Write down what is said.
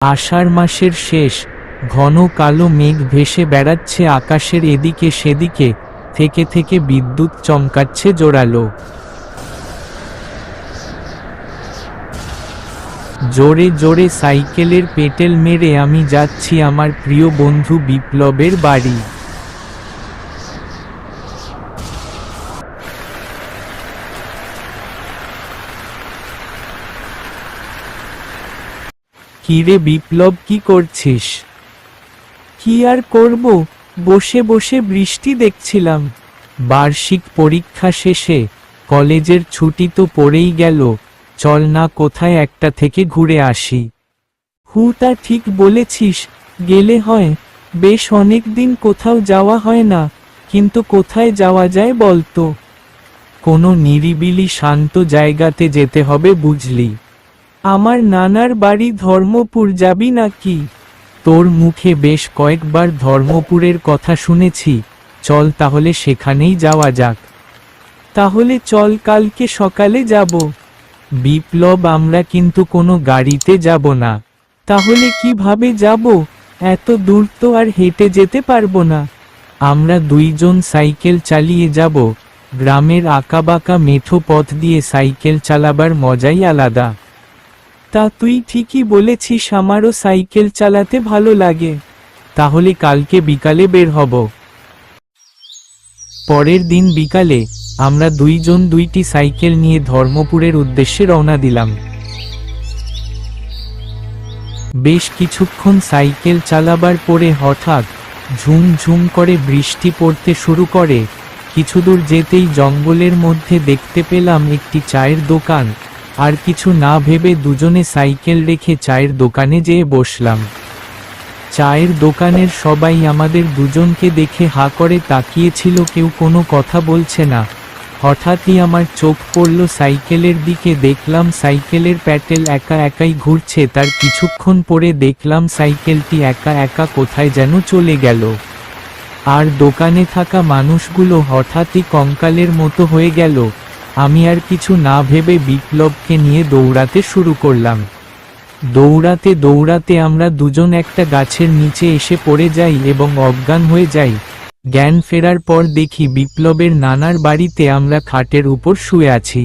আষাঢ় মাসের শেষ, ঘন কালো মেঘ ভেসে বেড়াচ্ছে আকাশের এদিকে সেদিকে, থেকে থেকে বিদ্যুৎ চমকাচ্ছে জোরালো। জোরে জোরে সাইকেলের পেটেল মেরে আমি যাচ্ছি আমার প্রিয় বন্ধু বিপ্লবের বাড়ি। কিরে বিপ্লব, কি করছিস? কি আর করব? বসে বসে বৃষ্টি দেখছিলাম। বার্ষিক পরীক্ষা শেষে কলেজের ছুটি তো পড়েই গেল, চল না কোথায় একটা থেকে ঘুরে আসি। হু, তা ঠিক বলেছিস, গেলে হয়, বেশ অনেক দিন কোথাও যাওয়া হয় না, কিন্তু কোথায় যাওয়া যায় বলতো? কোনো নিরিবিলি শান্ত জায়গাতে যেতে হবে বুঝলি। আমার নানার বাড়ি ধর্মপুর যাবি নাকি? তোর মুখে বেশ কয়েকবার ধর্মপুরের কথা শুনেছি। চল তাহলে সেখানেই যাওয়া যাক। তাহলে চল কালকে সকালে যাব। বিপ্লব, আমরা কিন্তু কোনো গাড়িতে যাব না। তাহলে কীভাবে যাব? এত দূর তো আর হেঁটে যেতে পারব না। আমরা দুইজন সাইকেল চালিয়ে যাব। গ্রামের আঁকাবাঁকা মেঠো পথ দিয়ে সাইকেল চালাবার মজাই আলাদা। তা তুই ঠিকই বলেছিস, আমারও সাইকেল চালাতে ভালো লাগে। তাহলে কালকে বিকালে বের হব। পরের দিন বিকালে, আমরা দুইজন দুইটি সাইকেল নিয়ে ধর্মপুরের উদ্দেশ্যে রওনা দিলাম। বেশ কিছুক্ষণ সাইকেল চালাবার পরে হঠাৎ ঝুম ঝুম করে বৃষ্টি পড়তে শুরু করে। কিছু দূর যেতেই জঙ্গলের মধ্যে দেখতে পেলাম একটি চায়ের দোকান। আর কিছু না ভেবে দুজনে সাইকেল রেখে চায়ের দোকানে যেয়ে বসলাম। চায়ের দোকানের সবাই আমাদের দুজনকে দেখে হা করে তাকিয়েছিল, কেউ কোনো কথা বলছে না। হঠাৎই আমার চোখ পড়ল সাইকেলের দিকে, দেখলাম সাইকেলের প্যাটেল একা একাই ঘুরছে, তার কিছুক্ষণ পরে দেখলাম সাইকেলটি একা একা কোথায় যেন চলে গেল। আর দোকানে থাকা মানুষগুলো হঠাৎই কঙ্কালের মতো হয়ে গেল। আমি আর কিছু না ভেবে বিপ্লবকে নিয়ে দৌড়াতে শুরু করলাম। দৌড়াতে দৌড়াতে আমরা দুজন একটা গাছের নিচে এসে পড়ে যাই এবং অজ্ঞান হয়ে যাই। জ্ঞান ফেরার পর দেখি বিপ্লবের নানার বাড়িতে আমরা খাটের উপর শুয়ে আছি।